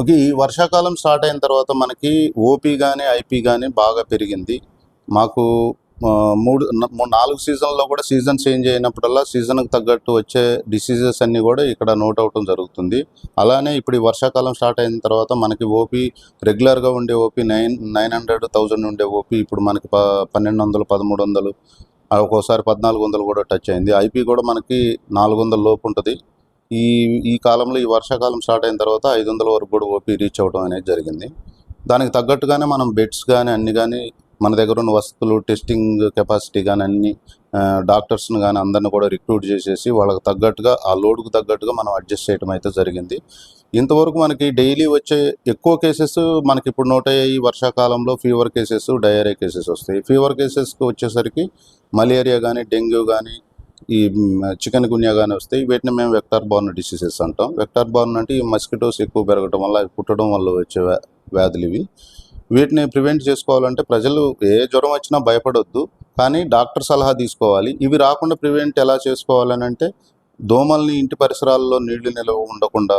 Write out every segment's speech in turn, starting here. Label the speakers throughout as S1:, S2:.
S1: Okay ఈ వర్షాకాలం start అయిన తర్వాత మనకి ఓపీ కానీ ఐపీ కానీ బాగా పెరిగింది. మాకు మూడు నాలుగు సీజన్లో కూడా సీజన్ చేంజ్ అయినప్పుడల్లా సీజన్కి తగ్గట్టు వచ్చే డిసీజెస్ అన్నీ కూడా ఇక్కడ నోట్ అవటం జరుగుతుంది. అలానే ఇప్పుడు వర్షాకాలం స్టార్ట్ అయిన తర్వాత మనకి ఓపీ రెగ్యులర్గా ఉండే OP nine nine hundred thousand ఉండే ఓపీ ఇప్పుడు మనకి ప పన్నెండు వందలు పదమూడు వందలు ఒక్కోసారి పద్నాలుగు వందలు కూడా టచ్ అయింది. ఐపీ కూడా మనకి నాలుగు వందల లోపు ఉంటుంది. ఈ ఈ కాలంలో ఈ వర్షాకాలం స్టార్ట్ అయిన తర్వాత ఐదు వందల వరకు కూడా ఓపీ రీచ్ అవ్వడం అనేది జరిగింది. దానికి తగ్గట్టుగానే మనం బెడ్స్ కానీ అన్ని కానీ మన దగ్గర ఉన్న వసతులు టెస్టింగ్ కెపాసిటీ కానీ అన్ని డాక్టర్స్ని కానీ అందరిని కూడా రిక్రూట్ చేసేసి వాళ్ళకి తగ్గట్టుగా ఆ లోడ్కు తగ్గట్టుగా మనం అడ్జస్ట్ చేయడం అయితే జరిగింది. ఇంతవరకు మనకి డైలీ వచ్చే ఎక్కువ కేసెస్ మనకి ఇప్పుడు నోట్ అయ్యాయి వర్షాకాలంలో ఫీవర్ కేసెస్ డయేరియా కేసెస్ వస్తాయి. ఫీవర్ కేసెస్కి వచ్చేసరికి మలేరియా కానీ డెంగ్యూ కానీ ఈ చికెన్ గున్యా కానీ వస్తాయి వీటిని మేము వెక్టార్ బార్న్ డిసీజెస్ అంటాం. వెక్టార్ బార్న్ అంటే ఈ మస్కిటోస్ ఎక్కువ పెరగడం వల్ల అవి పుట్టడం వల్ల వచ్చే వ్యా- వ్యాధులు ఇవి. వీటిని ప్రివెంట్ చేసుకోవాలంటే ప్రజలు ఏ జ్వరం వచ్చినా భయపడొద్దు. కానీ డాక్టర్ సలహా తీసుకోవాలి. ఇవి రాకుండా ప్రివెంట్ ఎలా చేసుకోవాలని అంటే దోమల్ని ఇంటి పరిసరాల్లో నీళ్ళు నిల్వ ఉండకుండా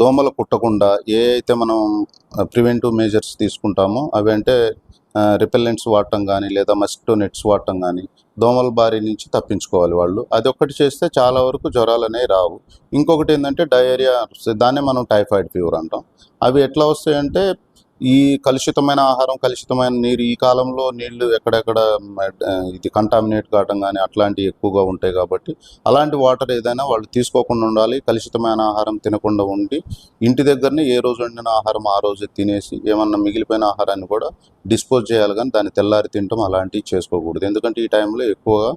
S1: దోమలు కుట్టకుండా ఏ అయితే మనం ప్రివెంటివ్ మేజర్స్ తీసుకుంటామో అవి అంటే రిపెల్లెంట్స్ వాడటం కానీ లేదా మస్కిటో నెట్స్ వాడటం కానీ దోమల బారి నుంచి తప్పించుకోవాలి వాళ్ళు. అది ఒక్కటి చేస్తే చాలా వరకు జ్వరాలు అనేవి రావు. ఇంకొకటి ఏంటంటే డయేరియా దాన్నే మనం టైఫాయిడ్ ఫీవర్ అంటాం. అవి ఎట్లా వస్తాయంటే ఈ కలుషితమైన ఆహారం కలుషితమైన నీరు ఈ కాలంలో నీళ్ళు ఎక్కడెక్కడ ఇది కంటామినేట్ కావటం కానీ అట్లాంటివి ఎక్కువగా ఉంటాయి కాబట్టి అలాంటి వాటర్ ఏదైనా వాళ్ళు తీసుకోకుండా ఉండాలి కలుషితమైన ఆహారం తినకుండా ఉండి ఇంటి దగ్గరనే ఏ రోజు వండిన ఆహారం ఆ రోజు తినేసి ఏమన్నా మిగిలిపోయిన ఆహారాన్ని కూడా డిస్పోజ్ చేయాలి కానీ దాన్ని తెల్లారి తినటం అలాంటివి చేసుకోకూడదు. ఎందుకంటే ఈ టైంలో ఎక్కువగా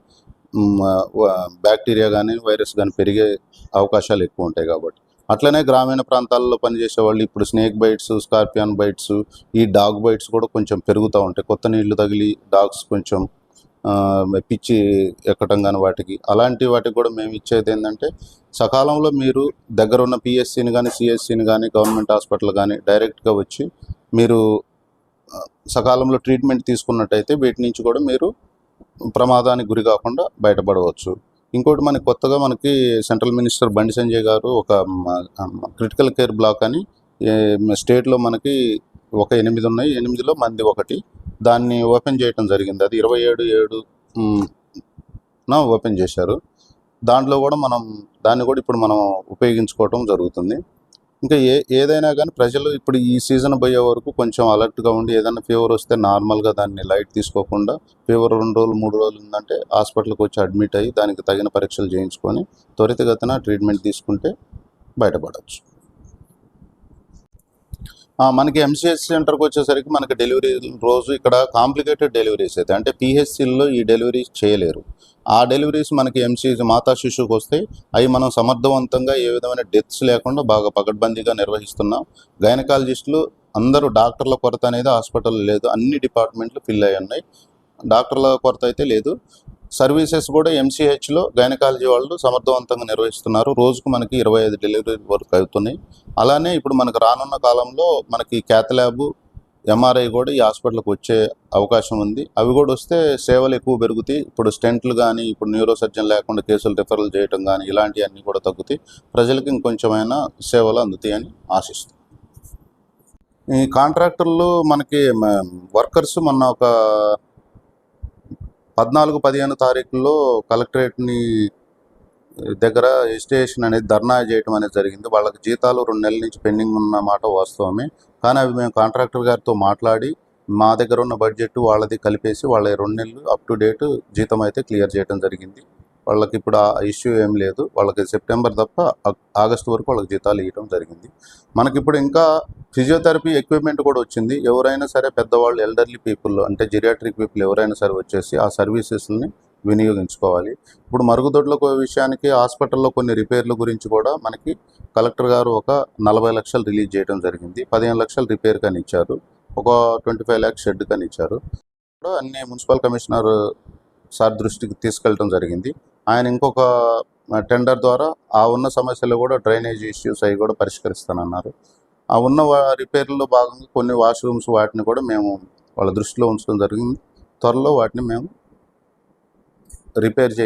S1: బ్యాక్టీరియా కానీ వైరస్ కానీ పెరిగే అవకాశాలు ఎక్కువ ఉంటాయి కాబట్టి. అట్లనే గ్రామీణ ప్రాంతాల్లో పనిచేసే వాళ్ళు ఇప్పుడు స్నేక్ బైట్స్ స్కార్పియన్ బైట్స్ ఈ డాగ్ బైట్స్ కూడా కొంచెం పెరుగుతూ ఉంటాయి. కొత్త నీళ్ళు తగిలి డాగ్స్ కొంచెం పిచ్చి ఎక్కటం కానీ వాటికి. అలాంటి వాటికి కూడా మేము ఇచ్చేది ఏంటంటే సకాలంలో మీరు దగ్గర ఉన్న పిఎస్సిని కానీ సిఎస్సిని కానీ గవర్నమెంట్ హాస్పిటల్ కానీ డైరెక్ట్గా వచ్చి మీరు సకాలంలో ట్రీట్మెంట్ తీసుకున్నట్టయితే వీటి నుంచి కూడా మీరు ప్రమాదానికి గురి కాకుండా బయటపడవచ్చు. ఇంకోటి మనకి కొత్తగా మనకి సెంట్రల్ మినిస్టర్ బండి సంజయ్ గారు ఒక క్రిటికల్ కేర్ బ్లాక్ అని స్టేట్లో మనకి ఒక ఎనిమిది ఉన్నాయి. ఎనిమిదిలో మంది ఒకటి. దాన్ని ఓపెన్ చేయడం జరిగింది. అది ఇరవై ఏడు ఏడు ఓపెన్ చేశారు. దాంట్లో కూడా మనం దాన్ని కూడా ఇప్పుడు మనం ఉపయోగించుకోవటం జరుగుతుంది. ఇంకా ఏ ఏదైనా కానీ ప్రజలు ఇప్పుడు ఈ సీజన్ పోయే వరకు కొంచెం అలర్ట్గా ఉండి ఏదైనా ఫీవర్ వస్తే నార్మల్గా దాన్ని లైట్ తీసుకోకుండా ఫీవర్ రెండు రోజులు మూడు రోజులు ఉందంటే హాస్పిటల్కి వచ్చి అడ్మిట్ అయ్యి దానికి తగిన పరీక్షలు చేయించుకొని త్వరితగతిన ట్రీట్మెంట్ తీసుకుంటే బయటపడవచ్చు మనకి ఎంసీహెచ్ సెంటర్కి వచ్చేసరికి మనకి డెలివరీ రోజు ఇక్కడ కాంప్లికేటెడ్ డెలివరీస్ అయితే అంటే పిహెచ్సిల్లో ఈ డెలివరీస్ చేయలేరు. ఆ డెలివరీస్ మనకి ఎంసీ మాతా శిశువుకి వస్తాయి. అవి మనం సమర్థవంతంగా ఏ విధమైన డెత్స్ లేకుండా బాగా పకడ్బందీగా నిర్వహిస్తున్నాం. గైనకాలజిస్టులు అందరూ డాక్టర్ల కొరత అనేది హాస్పిటల్ లేదు. అన్ని డిపార్ట్మెంట్లు ఫిల్ అయి ఉన్నాయి. డాక్టర్ల కొరత అయితే లేదు. సర్వీసెస్ కూడా ఎంసీహెచ్లో గైనకాలజీ వాళ్ళు సమర్థవంతంగా నిర్వహిస్తున్నారు. రోజుకు మనకి ఇరవై ఐదు డెలివరీ వరకు అవుతున్నాయి. అలానే ఇప్పుడు మనకు రానున్న కాలంలో మనకి క్యాత్ ల్యాబ్ ఎంఆర్ఐ కూడా ఈ హాస్పిటల్కి వచ్చే అవకాశం ఉంది. అవి కూడా వస్తే సేవలు ఎక్కువ పెరుగుతాయి. ఇప్పుడు స్టెంట్లు కానీ ఇప్పుడు న్యూరో సర్జన్ లేకుండా కేసులు రిఫరల్ చేయడం కానీ ఇలాంటివన్నీ కూడా తగ్గుతాయి. ప్రజలకు ఇంకొంచెమైనా సేవలు అందుతాయని ఆశిస్తాం ఈ కాంట్రాక్టర్లు మనకి వర్కర్స్ మొన్న ఒక పద్నాలుగు పదిహేను తారీఖుల్లో కలెక్టరేట్ని దగ్గర ఎజిటేషన్ అనేది ధర్నా చేయడం అనేది జరిగింది. వాళ్ళకి జీతాలు రెండు నెలల నుంచి పెండింగ్ ఉన్న మాట వాస్తవమే. కానీ అవి మేము కాంట్రాక్టర్ గారితో మాట్లాడి మా దగ్గర ఉన్న బడ్జెట్ వాళ్ళది కలిపేసి వాళ్ళ రెండు నెలలు అప్ టు డేట్ జీతం అయితే క్లియర్ చేయడం జరిగింది. వాళ్ళకి ఇప్పుడు ఆ ఇష్యూ ఏం లేదు. వాళ్ళకి సెప్టెంబర్ తప్ప ఆగస్టు వరకు వాళ్ళకి జీతాలు ఇవ్వడం జరిగింది. మనకి ఇప్పుడు ఇంకా ఫిజియోథెరపీ ఎక్విప్మెంట్ కూడా వచ్చింది. ఎవరైనా సరే పెద్దవాళ్ళు ఎల్డర్లీ పీపుల్ అంటే జిరియాట్రిక్ పీపుల్ ఎవరైనా సరే వచ్చేసి ఆ సర్వీసెస్ని వినియోగించుకోవాలి. ఇప్పుడు మరుగుదొడ్ల విషయానికి హాస్పిటల్లో కొన్ని రిపేర్ల గురించి కూడా మనకి కలెక్టర్ గారు ఒక నలభై లక్షలు రిలీజ్ చేయడం జరిగింది. పదిహేను లక్షలు రిపేర్ కానీ ఇచ్చారు ఒక ట్వంటీ ఫైవ్ ల్యాక్స్ షెడ్ కానీ ఇచ్చారు అన్ని మున్సిపల్ కమిషనర్ సార్ దృష్టికి తీసుకెళ్ళడం జరిగింది. ఆయన ఇంకొక టెండర్ ద్వారా ఆ ఉన్న సమస్యలు కూడా డ్రైనేజ్ ఇష్యూస్ అవి కూడా పరిష్కరిస్తానన్నారు. ఆ ఉన్న వా- రిపేర్లో భాగంగా కొన్ని వాష్రూమ్స్ వాటిని కూడా మేము వాళ్ళ దృష్టిలో ఉంచడం జరిగింది. త్వరలో వాటిని మేము రిపేర్ చేయి